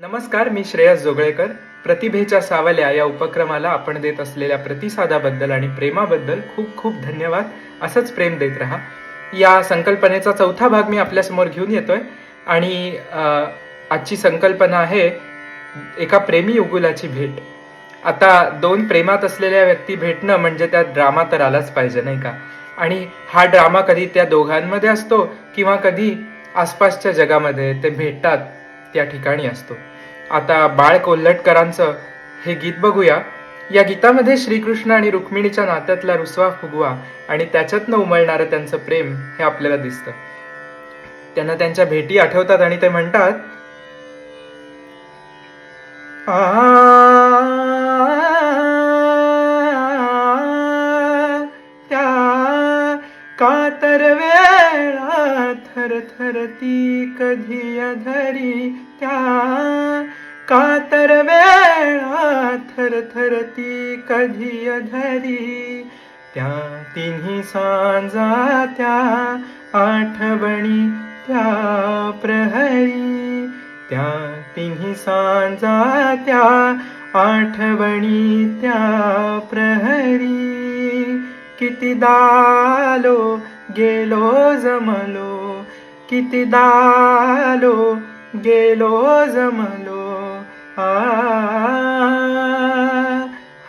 नमस्कार मी श्रेयस जोगळेकर. प्रतिभेच्या सावल्या या उपक्रमाला आपण देत असलेल्या प्रतिसादाबद्दल आणि प्रेमाबद्दल खूप खूप धन्यवाद. असंच प्रेम देत राहा. या संकल्पनेचा चौथा भाग मी आपल्यासमोर घेऊन येतोय. आणि आजची संकल्पना आहे एका प्रेमी युगुलाची भेट. आता दोन प्रेमात असलेल्या व्यक्ती भेटणं म्हणजे त्यात ड्रामा तर आलाच पाहिजे नाही का? आणि हा ड्रामा कधी त्या दोघांमध्ये असतो किंवा कधी आसपासच्या जगामध्ये ते भेटतात त्या ठिकाणी असतो आता बाळ कोल्हटकरांचं हे गीत बघूया या गीतामध्ये श्रीकृष्ण आणि रुक्मिणीच्या नात्यातला रुसवा फुगवा आणि त्याच्यातनं उमळणारं त्यांचं प्रेम हे आपल्याला दिसतं त्यांना त्यांच्या भेटी आठवतात आणि ते म्हणतात त्या कातर वेळा थर थरती कधी अधरी त्या कातर वेळा थर थर कधी अधरी त्या तिन्ही सांजा त्या आठवणी त्या प्रहरी त्या तिन्ही सांजा त्या आठवणी त्या प्रहरी किती दालो गेलो जमलो. किती दालो गेलो जमलो. आ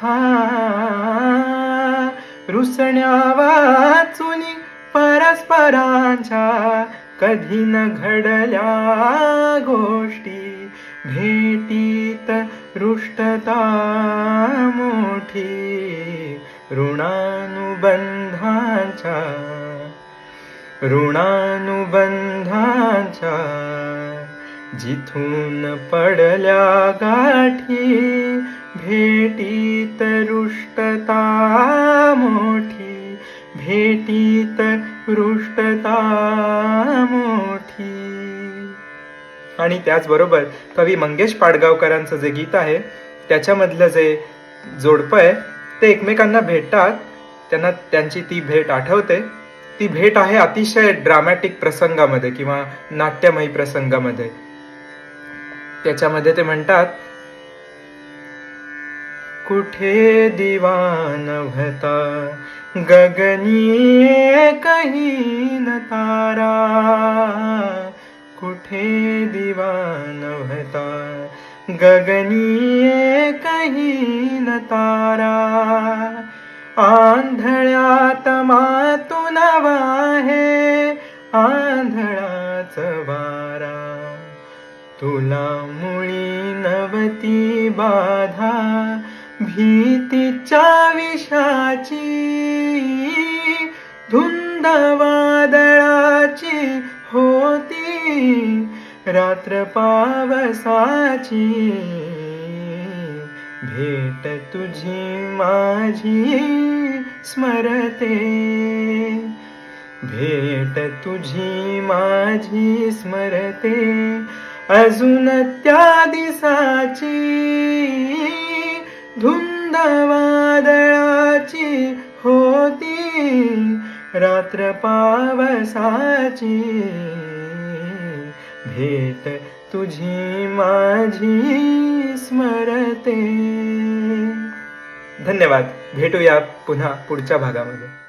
हा. रुसण्या वाचून परस्परांच्या कधी न घडल्या गोष्टी. भेटीत रुष्टता मोठी. ऋणानुबंधांच्या ऋणानुबंधांच्या जिथून पडल्या गाठी भेटीत रुष्टता मोठी भेटीत रुष्टता मोठी. आणि त्याचबरोबर कवी मंगेश पाडगावकरांचं जे गीत आहे त्याच्यामधलं जे जोडपं आहे ते एकमेकांना भेटतात त्यांना त्यांची ती भेट आठवते. ती भेट आहे अतिशय ड्रामॅटिक प्रसंगामध्ये किंवा नाट्यमयी प्रसंगामध्ये. त्याच्यामध्ये ते म्हणतात कुठे दिवान व्हता? गगनी कहीन तारा? कुठे दिवान व्हता? गगनी कहीन तारा? आंधळ्यात मातून वाहे आंधळाच वारा. तुला मुळी नवती बाधा भीतीच्या विषाची धुंद वादळाची होती रात्र पावसाची भेट तुझी माझी स्मरते. भेट तुझी माझी स्मरते. अजून त्या दिसाची धुंद वादळाची होती. रात्र पावसाची भेट तुझी माझी स्मरते. धन्यवाद. भेटूया पुन्हा पुढच्या भागामध्ये.